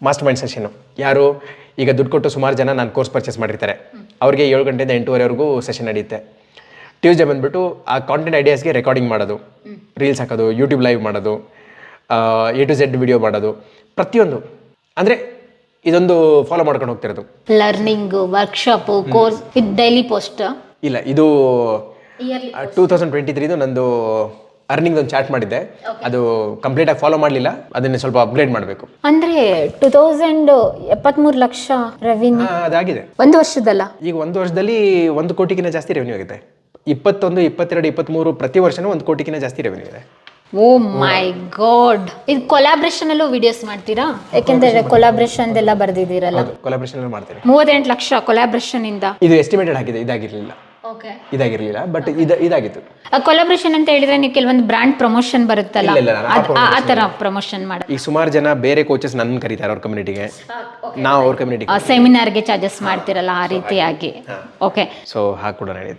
ಮಾಸ್ಟರ್ ಮೈಂಡ್ ಸೆಷನು ಯಾರು ಈಗ ದುಡ್ಡು ಕೊಟ್ಟು ಸುಮಾರು ಜನ ನಾನು ಕೋರ್ಸ್ ಪರ್ಚೇಸ್ ಮಾಡಿರ್ತಾರೆ. ಅವ್ರಿಗೆ ಏಳು ಗಂಟೆಯಿಂದ ಎಂಟೂವರೆವರೆಗೂ ಸೆಷನ್ ನಡೆಯುತ್ತೆ. ಟ್ಯೂಸ್ಡೇ ಬಂದುಬಿಟ್ಟು ಆ ಕಾಂಟೆಂಟ್ ಐಡಿಯಾಸ್ಗೆ ರೆಕಾರ್ಡಿಂಗ್ ಮಾಡೋದು ರೀಲ್ಸ್ ಹಾಕೋದು ಯೂಟ್ಯೂಬ್ ಲೈವ್ ಮಾಡೋದು ಎ ಟು ಝೆಡ್ ವಿಡಿಯೋ ಮಾಡೋದು ಪ್ರತಿಯೊಂದು. ಅಂದರೆ ಇದೊಂದು ಫಾಲೋ ಮಾಡ್ಕೊಂಡು ಹೋಗ್ತಿರೋದು. Learning workshop course daily post ಇಲ್ಲ ಇದು ಟೂ ತೌಸಂಡ್ ಟ್ವೆಂಟಿ ತ್ರೀದು ನಂದು ಅರ್ನಿಂಗ್ ಒಂದು ಚಾರ್ಟ್ ಮಾಡಿದ್ದೆ. ಅದು ಕಂಪ್ಲೀಟ್ ಆಗಿ ಫಾಲೋ ಮಾಡಲಿಲ್ಲ. ಅದನ್ನ ಸ್ವಲ್ಪ ಅಪ್ಗ್ರೇಡ್ ಮಾಡಬೇಕು. ಅಂದ್ರೆ ಟೂ ತೌಸಂಡ್ ಎಪ್ಪತ್ಮೂರು ಲಕ್ಷ ರೆವಿನ್ಯೂ ಅದಾಗಿದೆ. ಒಂದು ವರ್ಷದಲ್ಲ? ಈಗ ಒಂದು ವರ್ಷದಲ್ಲಿ ಒಂದು ಕೋಟಿಗಿಂತ ಜಾಸ್ತಿ ರೆವೆನ್ಯೂ ಆಗಿದೆ. ಇಪ್ಪತ್ತೊಂದು ಇಪ್ಪತ್ತೆರಡು ಇಪ್ಪತ್ತ್ಮೂರು ಪ್ರತಿ ವರ್ಷನೂ ಒಂದು ಕೋಟಿಗಿಂತ ಜಾಸ್ತಿ ರೆವೆನ್ಯೂ ಇದೆ. Oh my god. ಇದು ಕೊಲಾಬ್ರೇಷನ್ ಅಲ್ಲೂ ವಿಡಿಯೋಸ್ ಮಾಡ್ತೀರಾ? ಯಾಕೆಂದ್ರೆ ಕೊಲಾಬ್ರೇಷನ್ ಎಲ್ಲ ಬರ್ದಿದ್ದೀರಲ್ಲ. ಕೊಲಾಬ್ರೇಷನ್ ಮಾಡ್ತೀನಿ ಮೂವತ್ತೆಂಟು ಲಕ್ಷ ಕೊಲಾಬ್ರೇಷನ್ ಇಂದ. ಇದು ಎಸ್ಟಿಮೇಟೆಡ್ ಆಗಿದೆ ಇದಾಗಿರಲಿಲ್ಲ. ಇದಾಗಿರಲಿಲ್ಲ ಬಟ್ ಇದ ಇದಾಗಿತ್ತು. ಕೊಲಾಬ್ರೇಷನ್ ಅಂತ ಹೇಳಿದ್ರೆ ನೀವು ಕೆಲವೊಂದು ಬ್ರ್ಯಾಂಡ್ ಪ್ರಮೋಷನ್ ಬರುತ್ತಲ್ಲ? ಇಲ್ಲ, ಇಲ್ಲ, ನಾನು ಆ ಅದ್- ಆ- ಆ ತರ ಪ್ರಮೋಷನ್ ಮಾಡ. ಈಗ ಸುಮಾರು ಜನ ಬೇರೆ ಕೋಚಸ್ ನನ್ನ ಕರೀತಾರೆ ಅವ್ರ ಕಮ್ಯುನಿಟಿಗೆ ನಾವು ಅವ್ರ ಕಮ್ಯುನಿಟಿಗೆ ಸೆಮಿನಾರ್ಗೆ ಚಾರ್ಜಸ್ ಮಾಡ್ತಿರಲ್ಲ ಆ ರೀತಿಯಾಗಿ. ಓಕೆ ಸೊ ಹಾಗೆ ಕೂಡ ನಡೆಯುತ್ತೆ